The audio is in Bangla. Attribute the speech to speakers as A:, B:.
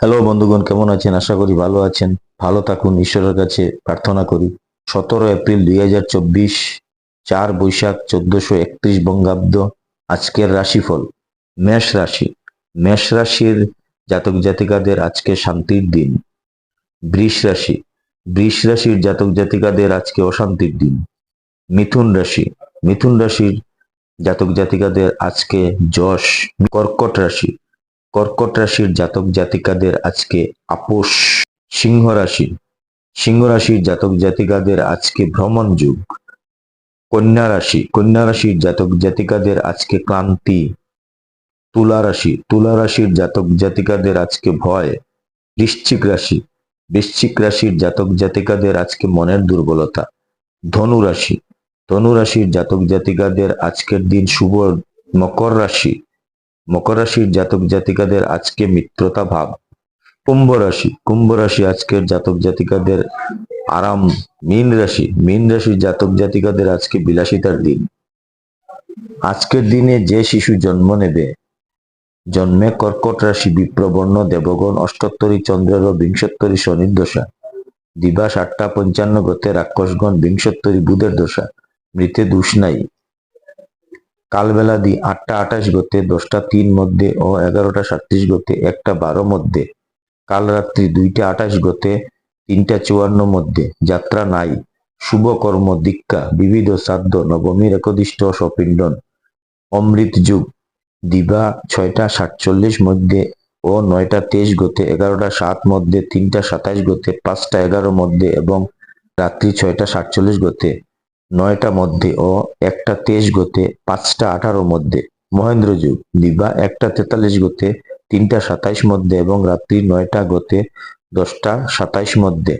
A: হ্যালো বন্ধুগণ, কেমন আছেন? আশা করি ভালো আছেন। ভালো থাকুন, ঈশ্বরের কাছে প্রার্থনা করি। সতেরো এপ্রিল দুই হাজার চব্বিশ, চার বৈশাখ চোদ্দশো একত্রিশ বঙ্গাব্দ, আজকের রাশিফল, মেষ রাশি। মেষ রাশির জাতক জাতিকাদের আজকে শান্তির দিন। বৃষ রাশি। বৃষ রাশির জাতক জাতিকাদের আজকে অশান্তির দিন। মিথুন রাশি। মিথুন রাশির জাতক জাতিকাদের আজকে যশ। কর্কট রাশি। কর্কট রাশির জাতক জাতিকাদের আজকে আপোষ সিংহ রাশি। সিংহ রাশির জাতক জাতিকাদের আজকে ভ্রমণ যুগ। কন্যা রাশি, কন্যা রাশির জাতক জাতিকাদের আজকে ক্লান্তি। তুলা রাশি, তুলা রাশির জাতক জাতিকাদের আজকে ভয়। বৃশ্চিক রাশি, বৃশ্চিক রাশির জাতক জাতিকাদের আজকে মনের দুর্বলতা। ধনু রাশি, ধনু রাশির জাতক জাতিকাদের আজকের দিন শুভ মকর রাশি। মকর রাশির জাতক জাতিকাদের আজকে মিত্রতা ভাব। কুম্ভ রাশি কুম্ভ রাশি আজকের জাতক জাতিকাদের আরাম। মীন রাশি, মীন রাশির জাতক জাতিকাদের আজকে বিলাসিতার দিন। আজকের দিনে যে শিশু জন্ম নেবে, জন্মে কর্কট রাশি, বিপ্রবর্ণ, দেবগণ, অষ্টোত্তরী, চন্দ্রের, বিংশোত্তরী, শনির দশা। দিবাস, আটটা, পঞ্চান্ন গতে রাক্ষসগণ বিংশোত্তরী, বুধের দশা। মৃতে দুষ নাই। কালবেলা দি আটটা আঠাশ গতে, দশটা তিন মধ্যে ও এগারোটা সাতত্রিশ গতে, একটা বারো মধ্যে। কাল রাত্রি দুইটা আঠাশ গতে, তিনটা চুয়ান্ন মধ্যে। যাত্রা নাই। শুভ কর্ম দীক্ষা, বিবিধ শ্রাদ্ধ নবমীর একদিষ্ট সপিণ্ডন। অমৃত যুগ। দিবা ছয়টা সাতচল্লিশ মধ্যে ও নয়টা তেইশ গতে, এগারোটা সাত মধ্যে, তিনটা সাতাইশ গতে, পাঁচটা এগারো মধ্যে এবং রাত্রি ছয়টা সাতচল্লিশ গতে। নয়টা মধ্যে ও একটা তেইশ গতে পাঁচটা আঠারো মধ্যে। মহেন্দ্র যুগ, দিবা একটা তেতাল্লিশ গতে তিনটা সাতাইশ মধ্যে এবং রাত্রি নয়টা গতে দশটা সাতাইশ মধ্যে।